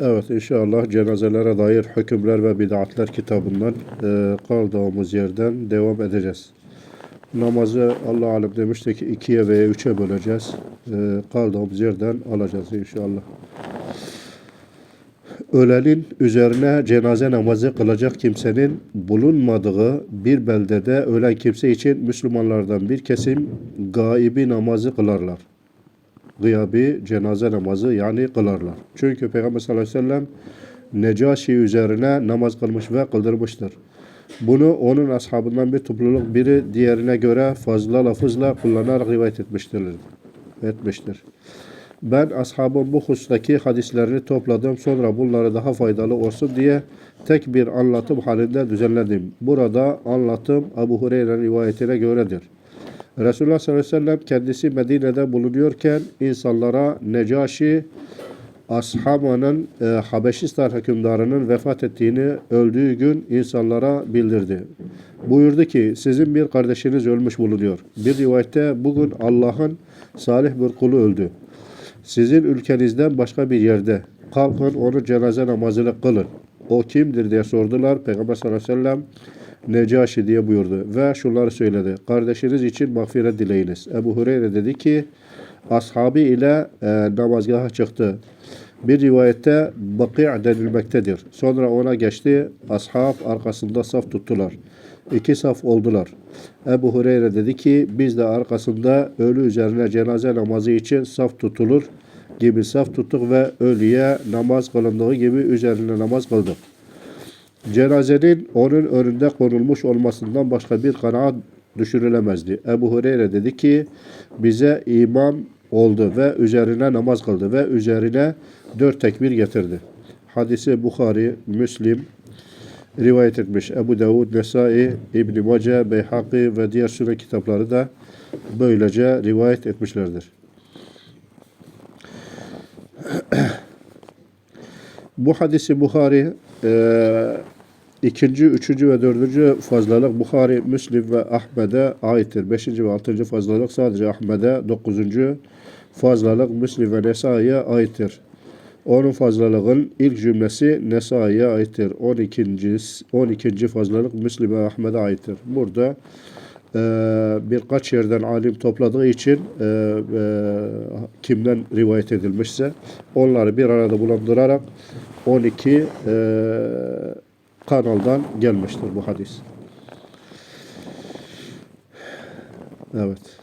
Evet inşallah cenazelere dair hükümler ve bid'atler kitabından e, kaldığımız yerden devam edeceğiz. Namazı Allah alem demişti ki ikiye veya üçe böleceğiz. E, kaldığımız yerden alacağız inşallah. Ölenin üzerine cenaze namazı kılacak kimsenin bulunmadığı bir beldede ölen kimse için Müslümanlardan bir kesim gaibi namazı kılarlar gıyabi cenaze namazı yani kılarlar. Çünkü Peygamber sallallahu aleyhi ve sellem Necaşi üzerine namaz kılmış ve kıldırmıştır. Bunu onun ashabından bir topluluk biri diğerine göre fazla lafızla kullanarak rivayet etmiştir. etmiştir. Ben ashabın bu husustaki hadislerini topladım. Sonra bunları daha faydalı olsun diye tek bir anlatım halinde düzenledim. Burada anlatım Abu Hureyre rivayetine göredir. Resulullah sallallahu aleyhi ve sellem kendisi Medine'de bulunuyorken insanlara Necaşi Ashaba'nın e, Habeşistan hükümdarının vefat ettiğini öldüğü gün insanlara bildirdi. Buyurdu ki sizin bir kardeşiniz ölmüş bulunuyor. Bir rivayette bugün Allah'ın salih bir kulu öldü. Sizin ülkenizden başka bir yerde kalkın onu cenaze namazını kılın. O kimdir diye sordular. Peygamber sallallahu aleyhi ve sellem Necaşi diye buyurdu ve şunları söyledi. Kardeşiniz için mağfiret dileyiniz. Ebu Hureyre dedi ki ashabı ile e, namazgaha çıktı. Bir rivayette Baki' denilmektedir. Sonra ona geçti. Ashab arkasında saf tuttular. İki saf oldular. Ebu Hureyre dedi ki biz de arkasında ölü üzerine cenaze namazı için saf tutulur gibi saf tuttuk ve ölüye namaz kılındığı gibi üzerine namaz kıldık. Cenazenin onun önünde konulmuş olmasından başka bir kanaat düşürülemezdi. Ebu Hureyre dedi ki bize imam oldu ve üzerine namaz kıldı ve üzerine dört tekbir getirdi. Hadisi Bukhari, Müslim rivayet etmiş. Ebu Davud, Nesai, İbn-i Mace, Beyhaki ve diğer sünnet kitapları da böylece rivayet etmişlerdir. Bu hadisi Bukhari e, ikinci, üçüncü ve dördüncü fazlalık Bukhari, Müslim ve Ahmet'e aittir. Beşinci ve altıncı fazlalık sadece Ahmet'e, dokuzuncu fazlalık Müslim ve Nesai'ye aittir. Onun fazlalığın ilk cümlesi Nesai'ye aittir. On ikinci, on ikinci fazlalık Müslim ve Ahmet'e aittir. Burada e, birkaç yerden alim topladığı için e, e, kimden rivayet edilmişse onları bir arada bulundurarak 12 e, kanaldan gelmiştir bu hadis. Evet.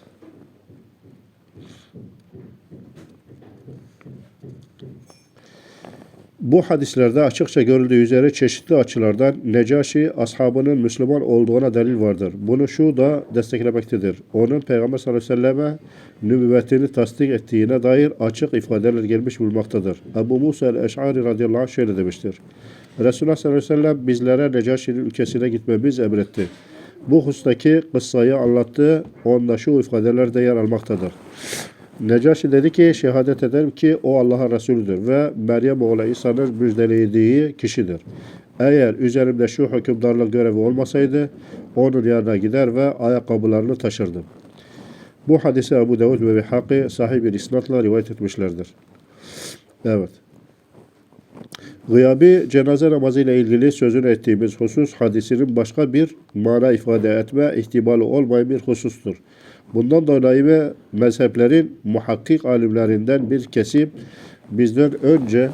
Bu hadislerde açıkça görüldüğü üzere çeşitli açılardan Necaşi ashabının Müslüman olduğuna delil vardır. Bunu şu da desteklemektedir. Onun Peygamber sallallahu aleyhi ve selleme nübüvvetini tasdik ettiğine dair açık ifadeler gelmiş bulmaktadır. Ebu Musa el-Eş'ari radıyallahu anh şöyle demiştir. Resulullah sallallahu aleyhi ve sellem bizlere Necaşi'nin ülkesine gitmemiz emretti. Bu hustaki kıssayı anlattı. Onda şu ifadeler de yer almaktadır. Necaşi dedi ki şehadet ederim ki o Allah'ın Resulüdür ve Meryem oğlu İsa'nın müjdelediği kişidir. Eğer üzerimde şu hükümdarlık görevi olmasaydı onun yanına gider ve ayakkabılarını taşırdım. Bu hadise Ebu Davud ve Bihaki sahih bir isnatla rivayet etmişlerdir. Evet. Gıyabi cenaze namazı ile ilgili sözünü ettiğimiz husus hadisinin başka bir mana ifade etme ihtimali olmayan bir husustur. Bundan dolayı ve mezheplerin muhakkik alimlerinden bir kesim bizden önce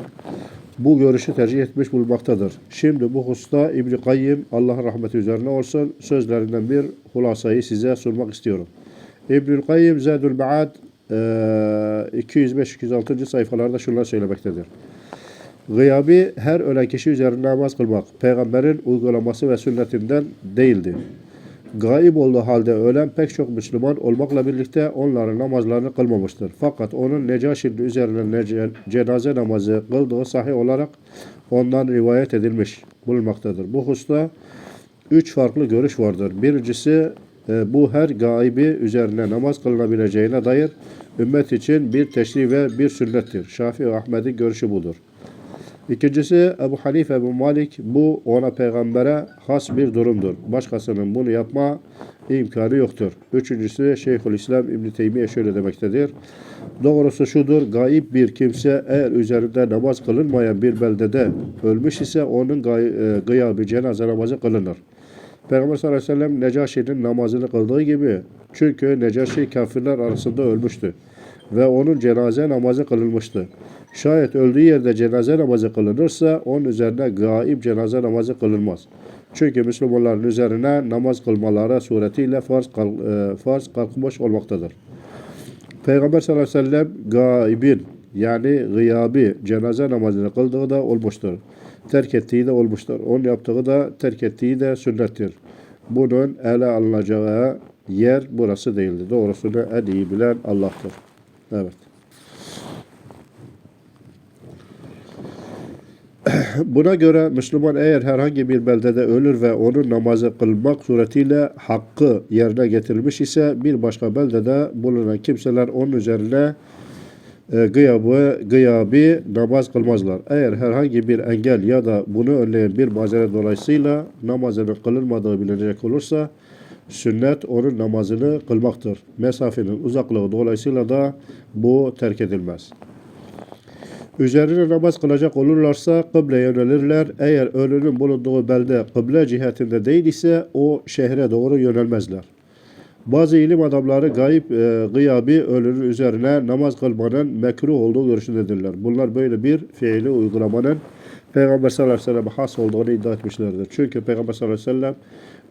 bu görüşü tercih etmiş bulmaktadır. Şimdi bu hususta İbn-i Kayyim Allah rahmeti üzerine olsun sözlerinden bir hulasayı size sunmak istiyorum. İbnül Kayyim Zadül Ma'ad eee, 205-206. sayfalarda şunlar söylemektedir. Gıyabi her ölen kişi üzerine namaz kılmak peygamberin uygulaması ve sünnetinden değildi. Gaib olduğu halde ölen pek çok Müslüman olmakla birlikte onların namazlarını kılmamıştır. Fakat onun Necaşi'nin üzerine cenaze namazı kıldığı sahih olarak ondan rivayet edilmiş bulunmaktadır. Bu hususta üç farklı görüş vardır. Birincisi e, bu her gaibi üzerine namaz kılınabileceğine dair ümmet için bir teşri ve bir sünnettir. Şafii ve Ahmet'in görüşü budur. İkincisi Ebu Hanife Ebu Malik bu ona peygambere has bir durumdur. Başkasının bunu yapma imkanı yoktur. Üçüncüsü Şeyhülislam İbn Teymiye şöyle demektedir. Doğrusu şudur, gaib bir kimse eğer üzerinde namaz kılınmayan bir beldede ölmüş ise onun e, gıyabı cenaze namazı kılınır. Peygamber sallallahu aleyhi ve sellem Necaşi'nin namazını kıldığı gibi çünkü Necaşi kafirler arasında ölmüştü ve onun cenaze namazı kılınmıştı. Şayet öldüğü yerde cenaze namazı kılınırsa onun üzerine gaib cenaze namazı kılınmaz. Çünkü Müslümanların üzerine namaz kılmaları suretiyle farz, kal, e, farz kalkmış olmaktadır. Peygamber sallallahu aleyhi ve sellem gaibin yani gıyabi cenaze namazını kıldığı da olmuştur. Terk ettiği de olmuştur. Onun yaptığı da terk ettiği de sünnettir. Bunun ele alınacağı yer burası değildir. Doğrusunu en iyi bilen Allah'tır. Evet. Buna göre Müslüman eğer herhangi bir beldede ölür ve onun namazı kılmak suretiyle hakkı yerine getirilmiş ise bir başka beldede bulunan kimseler onun üzerine e, gıyabı, gıyabi namaz kılmazlar. Eğer herhangi bir engel ya da bunu önleyen bir mazeret dolayısıyla namazının kılınmadığı bilinecek olursa sünnet onun namazını kılmaktır. Mesafenin uzaklığı dolayısıyla da bu terk edilmez. Üzerine namaz kılacak olurlarsa kıbleye yönelirler. Eğer ölünün bulunduğu belde kıble cihetinde değil ise o şehre doğru yönelmezler. Bazı ilim adamları gayip e, gıyabi ölünün üzerine namaz kılmanın mekruh olduğu görüşündedirler. Bunlar böyle bir fiili uygulamanın Peygamber sallallahu aleyhi ve sellem'e has olduğunu iddia etmişlerdir. Çünkü Peygamber sallallahu aleyhi ve sellem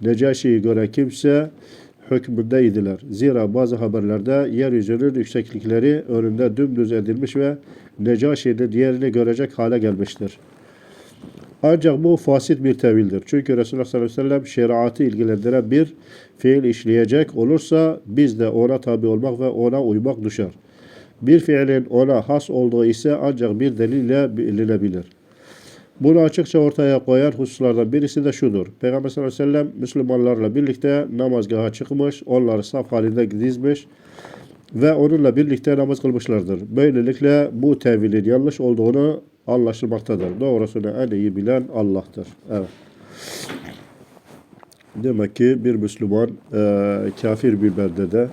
Necaşi'yi gören kimse hükmündeydiler. Zira bazı haberlerde yeryüzünün yükseklikleri önünde dümdüz edilmiş ve Necaşi'nin diğerini görecek hale gelmiştir. Ancak bu fasit bir tevildir. Çünkü Resulullah sallallahu aleyhi ve sellem şeriatı ilgilendiren bir fiil işleyecek olursa biz de ona tabi olmak ve ona uymak düşer. Bir fiilin ona has olduğu ise ancak bir delille bilinebilir. Bunu açıkça ortaya koyan hususlardan birisi de şudur. Peygamber sallallahu aleyhi ve sellem Müslümanlarla birlikte namazgaha çıkmış, onları saf halinde dizmiş ve onunla birlikte namaz kılmışlardır. Böylelikle bu tevilin yanlış olduğunu anlaşılmaktadır. Doğrusunu en iyi bilen Allah'tır. Evet. Demek ki bir Müslüman e, kafir bir beldede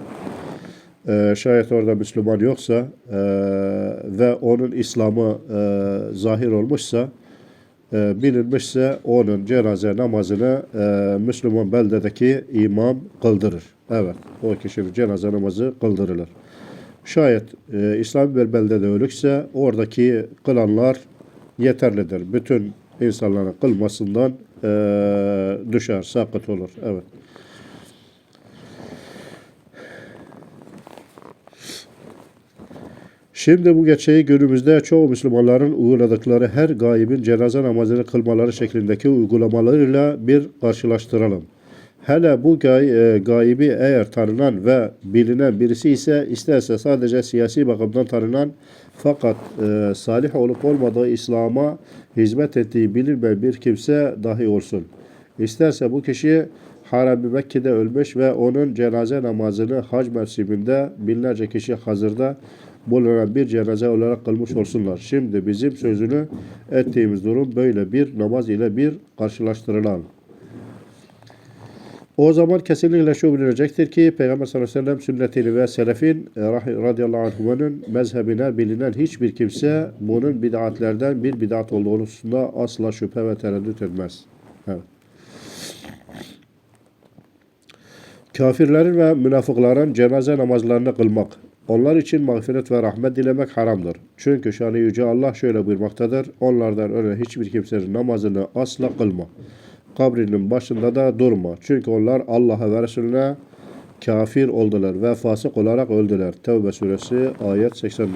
e, şayet orada Müslüman yoksa e, ve onun İslam'ı e, zahir olmuşsa bilinmişse onun cenaze namazını e, Müslüman beldedeki imam kıldırır. Evet, o kişinin cenaze namazı kıldırılır. Şayet e, İslam bir beldede ölükse oradaki kılanlar yeterlidir. Bütün insanların kılmasından e, düşer, sakıt olur. Evet. Şimdi bu gerçeği günümüzde çoğu Müslümanların uyguladıkları her gaibin cenaze namazını kılmaları şeklindeki uygulamalarıyla bir karşılaştıralım. Hele bu gay, e, gaibi eğer tanınan ve bilinen birisi ise isterse sadece siyasi bakımdan tanınan fakat e, salih olup olmadığı İslam'a hizmet ettiği bilinmeyen bir kimse dahi olsun. İsterse bu kişi Harem-i Mekke'de ölmüş ve onun cenaze namazını hac mevsiminde binlerce kişi hazırda bulunan bir cenaze olarak kılmış olsunlar. Şimdi bizim sözünü ettiğimiz durum böyle bir namaz ile bir karşılaştırılan. O zaman kesinlikle şu bilinecektir ki Peygamber sallallahu aleyhi ve sellem sünnetini ve selefin e, radıyallahu anhumanın mezhebine bilinen hiçbir kimse bunun bid'atlerden bir bid'at olduğu hususunda asla şüphe ve tereddüt etmez. Evet. Kafirlerin ve münafıkların cenaze namazlarını kılmak, onlar için mağfiret ve rahmet dilemek haramdır. Çünkü şanı yüce Allah şöyle buyurmaktadır. Onlardan ölen hiçbir kimsenin namazını asla kılma. Kabrinin başında da durma. Çünkü onlar Allah'a ve Resulüne kafir oldular ve fasık olarak öldüler. Tevbe suresi ayet 84.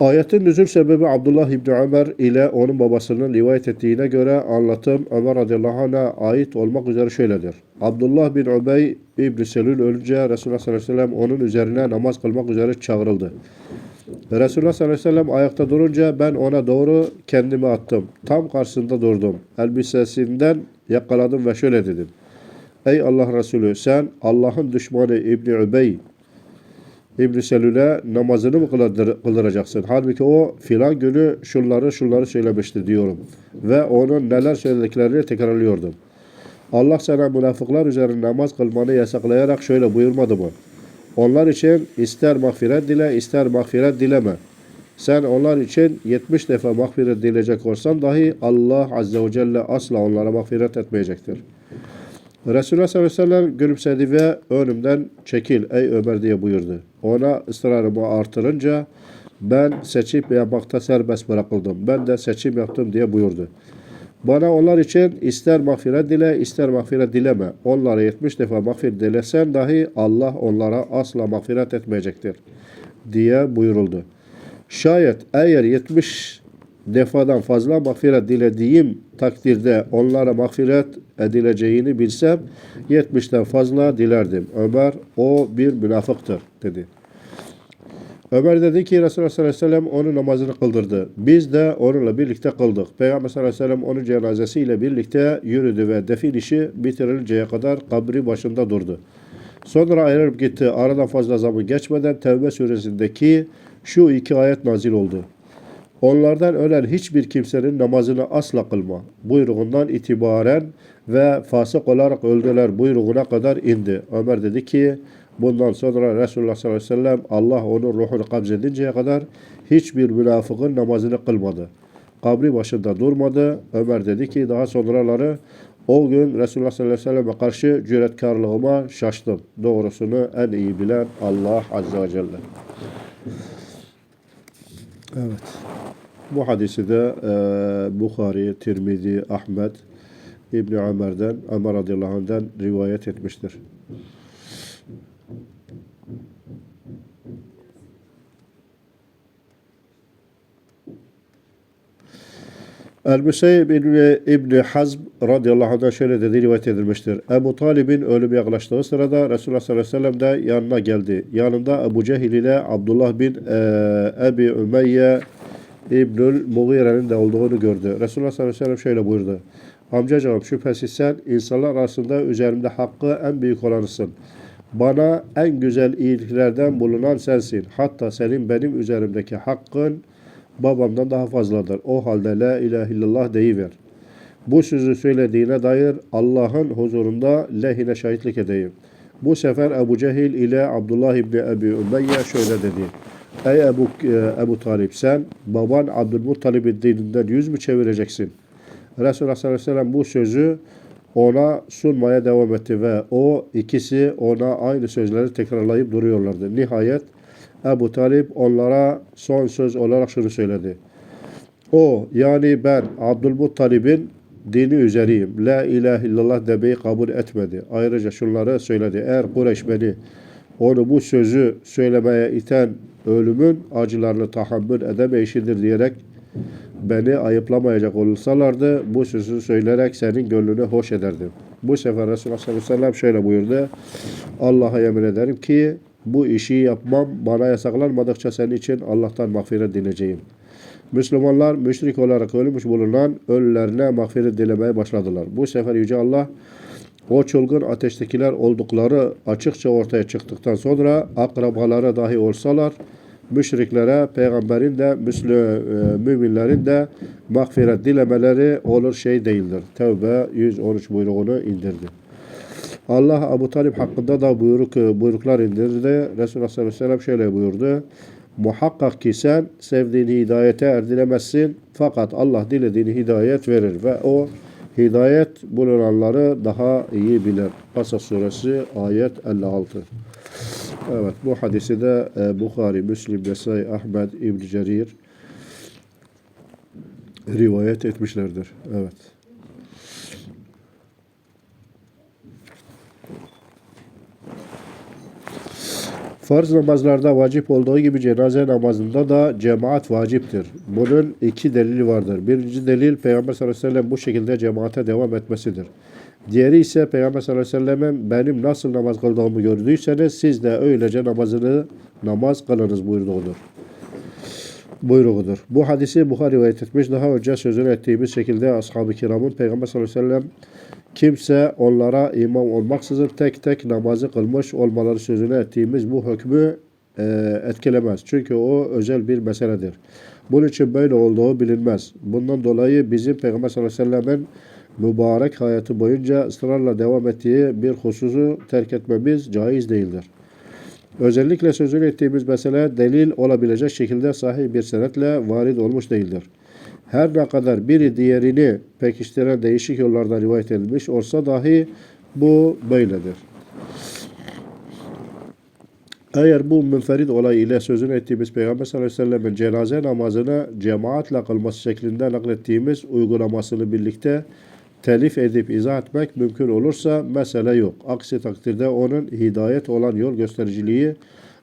Ayetin nüzul sebebi Abdullah İbni Ömer ile onun babasının rivayet ettiğine göre anlatım Ömer radıyallahu anh'a ait olmak üzere şöyledir. Abdullah bin Ubey İbni Selül ölünce Resulullah sallallahu aleyhi ve sellem onun üzerine namaz kılmak üzere çağrıldı. Resulullah sallallahu aleyhi ve sellem ayakta durunca ben ona doğru kendimi attım. Tam karşısında durdum. Elbisesinden yakaladım ve şöyle dedim. Ey Allah Resulü sen Allah'ın düşmanı İbni Übey İbn Selül'e namazını mı kıldır- kıldıracaksın? Halbuki o filan günü şunları şunları söylemişti diyorum. Ve onun neler söylediklerini tekrarlıyordum. Allah sana münafıklar üzerine namaz kılmanı yasaklayarak şöyle buyurmadı mı? Onlar için ister mağfiret dile ister mağfiret dileme. Sen onlar için 70 defa mağfiret dileyecek olsan dahi Allah Azze ve Celle asla onlara mağfiret etmeyecektir. Resulullah sallallahu aleyhi ve sellem gülümsedi ve önümden çekil ey Ömer diye buyurdu. Ona ısrarımı artırınca ben seçip yapmakta serbest bırakıldım. Ben de seçim yaptım diye buyurdu. Bana onlar için ister mağfiret dile ister mağfiret dileme. Onlara 70 defa mağfiret dilesen dahi Allah onlara asla mağfiret etmeyecektir diye buyuruldu. Şayet eğer 70 defadan fazla mağfiret dilediğim takdirde onlara mağfiret edileceğini bilsem 70'ten fazla dilerdim. Ömer o bir münafıktır dedi. Ömer dedi ki Resulullah sallallahu aleyhi ve sellem onun namazını kıldırdı. Biz de onunla birlikte kıldık. Peygamber sallallahu aleyhi ve sellem onun cenazesiyle birlikte yürüdü ve defin işi bitirilinceye kadar kabri başında durdu. Sonra ayrılıp gitti. Aradan fazla zaman geçmeden Tevbe suresindeki şu iki ayet nazil oldu. Onlardan ölen hiçbir kimsenin namazını asla kılma. Buyruğundan itibaren ve fasık olarak öldüler buyruğuna kadar indi. Ömer dedi ki bundan sonra Resulullah sallallahu aleyhi ve sellem Allah onun ruhunu kabzedinceye kadar hiçbir münafıkın namazını kılmadı. Kabri başında durmadı. Ömer dedi ki daha sonraları o gün Resulullah sallallahu aleyhi ve selleme karşı cüretkarlığıma şaştım. Doğrusunu en iyi bilen Allah azze ve celle. Evet. Bu hadisi de e, Bukhari, Tirmizi, Ahmet, İbni Ömer'den, Ömer radıyallahu anh'den rivayet etmiştir. El-Müseyyib İbni, Hazm radıyallahu anh'dan şöyle dedi rivayet edilmiştir. Ebu Talib'in ölümü yaklaştığı sırada Resulullah sallallahu aleyhi ve sellem de yanına geldi. Yanında Ebu Cehil ile Abdullah bin e, Ebi Ümeyye İbnül Mughire'nin de olduğunu gördü. Resulullah sallallahu aleyhi ve sellem şöyle buyurdu. Amcacığım şüphesiz sen insanlar arasında üzerimde hakkı en büyük olanısın. Bana en güzel iyiliklerden bulunan sensin. Hatta senin benim üzerimdeki hakkın babamdan daha fazladır. O halde la ilahe illallah deyiver. Bu sözü söylediğine dair Allah'ın huzurunda lehine şahitlik edeyim. Bu sefer Ebu Cehil ile Abdullah İbni Ebi Ümeyye şöyle dedi. Ey Ebu, e, Ebu Talip sen baban Abdülmuttalib'in dininden yüz mü çevireceksin? Resulullah sallallahu aleyhi ve sellem bu sözü ona sunmaya devam etti ve o ikisi ona aynı sözleri tekrarlayıp duruyorlardı. Nihayet Ebu Talip onlara son söz olarak şunu söyledi. O yani ben Abdülmuttalib'in dini üzeriyim. La ilahe illallah demeyi kabul etmedi. Ayrıca şunları söyledi. Eğer Kureyş beni onu bu sözü söylemeye iten ölümün acılarını tahammül edemeyişidir diyerek beni ayıplamayacak olsalardı bu sözü söyleyerek senin gönlünü hoş ederdim. Bu sefer Resulullah sallallahu aleyhi ve sellem şöyle buyurdu. Allah'a yemin ederim ki bu işi yapmam bana yasaklanmadıkça senin için Allah'tan mağfiret dileyeceğim. Müslümanlar müşrik olarak ölmüş bulunan ölülerine mağfiret dilemeye başladılar. Bu sefer Yüce Allah o çılgın ateştekiler oldukları açıkça ortaya çıktıktan sonra akrabaları dahi olsalar müşriklere peygamberin de müslü, e, müminlerin de mağfiret dilemeleri olur şey değildir. Tevbe 113 buyruğunu indirdi. Allah Abu Talib hakkında da buyruk, buyruklar indirdi. Resulullah sallallahu aleyhi ve sellem şöyle buyurdu. Muhakkak ki sen sevdiğini hidayete erdiremezsin. Fakat Allah dilediğini hidayet verir. Ve o hidayet bulunanları daha iyi bilir. Kasas suresi ayet 56. Evet bu hadisi de e, Bukhari, Müslim, Nesai, Ahmed, İbn Cerir rivayet etmişlerdir. Evet. Farz namazlarda vacip olduğu gibi cenaze namazında da cemaat vaciptir. Bunun iki delili vardır. Birinci delil Peygamber sallallahu aleyhi ve sellem bu şekilde cemaate devam etmesidir. Diğeri ise Peygamber sallallahu aleyhi ve sellem'in benim nasıl namaz kıldığımı gördüyseniz siz de öylece namazını namaz kılınız buyurduğudur. Buyruğudur. Bu hadisi Bukhari rivayet etmiş. Daha önce sözünü ettiğimiz şekilde ashab-ı kiramın Peygamber sallallahu aleyhi ve sellem kimse onlara imam olmaksızın tek tek namazı kılmış olmaları sözünü ettiğimiz bu hükmü e, etkilemez. Çünkü o özel bir meseledir. Bunun için böyle olduğu bilinmez. Bundan dolayı bizim Peygamber sallallahu aleyhi ve sellem'in mübarek hayatı boyunca ısrarla devam ettiği bir hususu terk etmemiz caiz değildir. Özellikle sözünü ettiğimiz mesele delil olabilecek şekilde sahih bir senetle varid olmuş değildir. Her ne kadar biri diğerini pekiştiren değişik yollardan rivayet edilmiş olsa dahi bu böyledir. Eğer bu münferid olay ile sözünü ettiğimiz Peygamber sallallahu aleyhi ve sellem'in cenaze namazını cemaatle kılması şeklinde naklettiğimiz uygulamasını birlikte telif edip izah etmek mümkün olursa mesele yok. Aksi takdirde onun hidayet olan yol göstericiliği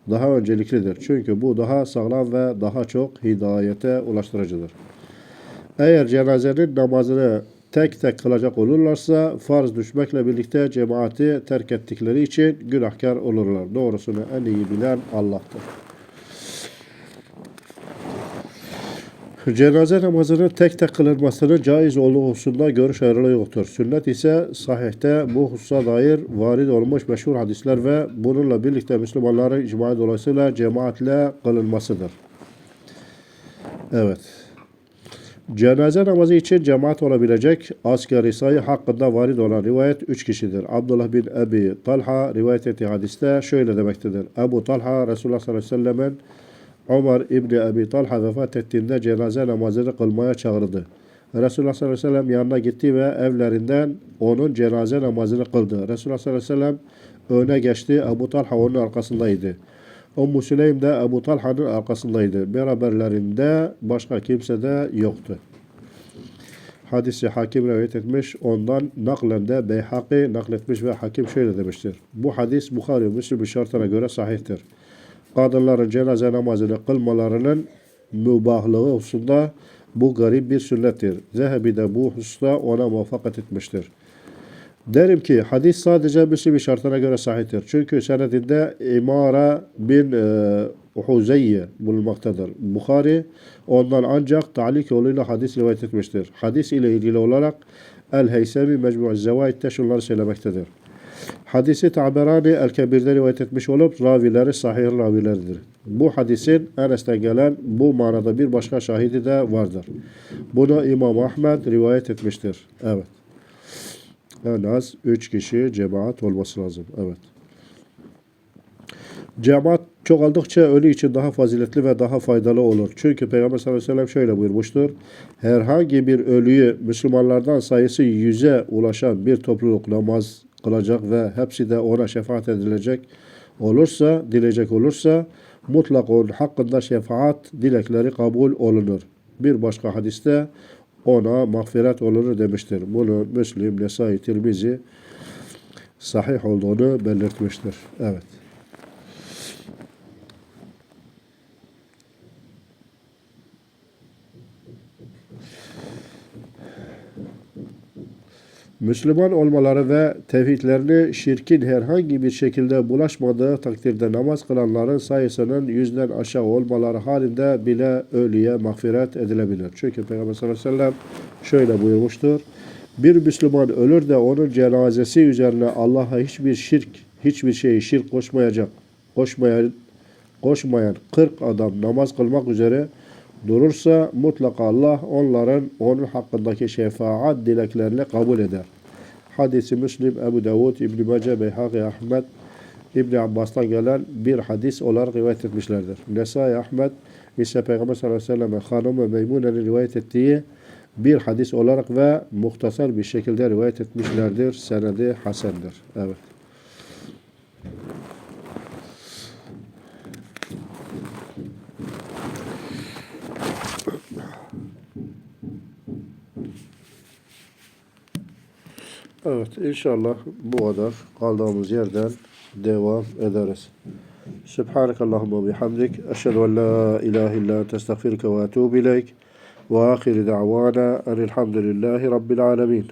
daha önceliklidir. Çünkü bu daha sağlam ve daha çok hidayete ulaştırıcıdır. Eğer cenazenin namazını tek tek kılacak olurlarsa farz düşmekle birlikte cemaati terk ettikleri için günahkar olurlar. Doğrusunu en iyi bilen Allah'tır. Cenaze namazının tek tek kılınmasının caiz olduğu hususunda görüş ayrılığı yoktur. Sünnet ise sahihte bu hususa dair varid olmuş meşhur hadisler ve bununla birlikte Müslümanların icma dolayısıyla cemaatle kılınmasıdır. Evet. Cenaze namazı için cemaat olabilecek asgari sayı hakkında varid olan rivayet 3 kişidir. Abdullah bin Ebi Talha rivayet ettiği hadiste şöyle demektedir. Ebu Talha Resulullah sallallahu aleyhi ve sellemin Ömer İbni Ebi Talha vefat ettiğinde cenaze namazını kılmaya çağırdı. Resulullah sallallahu aleyhi ve sellem yanına gitti ve evlerinden onun cenaze namazını kıldı. Resulullah sallallahu aleyhi ve sellem öne geçti. Ebu Talha onun arkasındaydı. Ummu Süleym de Ebu Talha'nın arkasındaydı. Beraberlerinde başka kimse de yoktu. Hadisi hakim rivayet etmiş. Ondan naklen de Beyhaki nakletmiş ve hakim şöyle demiştir. Bu hadis Bukhari Müslim şartına göre sahihtir. Kadınların cenaze namazını kılmalarının mübahlığı hususunda bu garip bir sünnettir. Zehebi de bu hususta ona muvaffakat etmiştir. Derim ki hadis sadece Müslim şartına göre sahihtir. Çünkü senedinde İmara bin e, Huzeyye bulunmaktadır. Bukhari ondan ancak talik yoluyla hadis rivayet etmiştir. Hadis ile ilgili olarak El-Heysemi Mecmu' Zevaid'de şunları söylemektedir. Hadisi Taberani El-Kebir'de rivayet etmiş olup ravileri sahih ravileridir. Bu hadisin Enes'ten gelen bu manada bir başka şahidi de vardır. Bunu İmam Ahmed rivayet etmiştir. Evet. En az 3 kişi cemaat olması lazım. Evet. Cemaat çoğaldıkça ölü için daha faziletli ve daha faydalı olur. Çünkü Peygamber sallallahu aleyhi ve sellem şöyle buyurmuştur. Herhangi bir ölüyü Müslümanlardan sayısı yüze ulaşan bir topluluk namaz kılacak ve hepsi de ona şefaat edilecek olursa, dileyecek olursa mutlak onun hakkında şefaat dilekleri kabul olunur. Bir başka hadiste ona mağfiret olunur demiştir. Bunu Müslim, Nesai, Tirmizi sahih olduğunu belirtmiştir. Evet. Müslüman olmaları ve tevhidlerini şirkin herhangi bir şekilde bulaşmadığı takdirde namaz kılanların sayısının yüzden aşağı olmaları halinde bile ölüye mağfiret edilebilir. Çünkü Peygamber sallallahu aleyhi ve sellem şöyle buyurmuştur. Bir Müslüman ölür de onun cenazesi üzerine Allah'a hiçbir şirk, hiçbir şeyi şirk koşmayacak, koşmayan, koşmayan 40 adam namaz kılmak üzere durursa mutlaka Allah onların onun hakkındaki şefaat dileklerini kabul eder. hadisi Müslim, Ebu Davud, İbn-i Mace, Beyhaki, Ahmet, İbn Abbas'tan gelen bir hadis olarak rivayet etmişlerdir. Nesai Ahmet ise Peygamber sallallahu aleyhi ve sellem hanımı Meymune'nin rivayet ettiği bir hadis olarak ve muhtasar bir şekilde rivayet etmişlerdir. Senedi hasendir. Evet. Evet inşallah bu kadar kaldığımız yerden devam ederiz. Subhanakallahumma bihamdik. Eşhedü en la ilahe illa ente estağfiruke ve etûbü ileyk. Ve ahiri da'vana enilhamdülillahi rabbil alemin.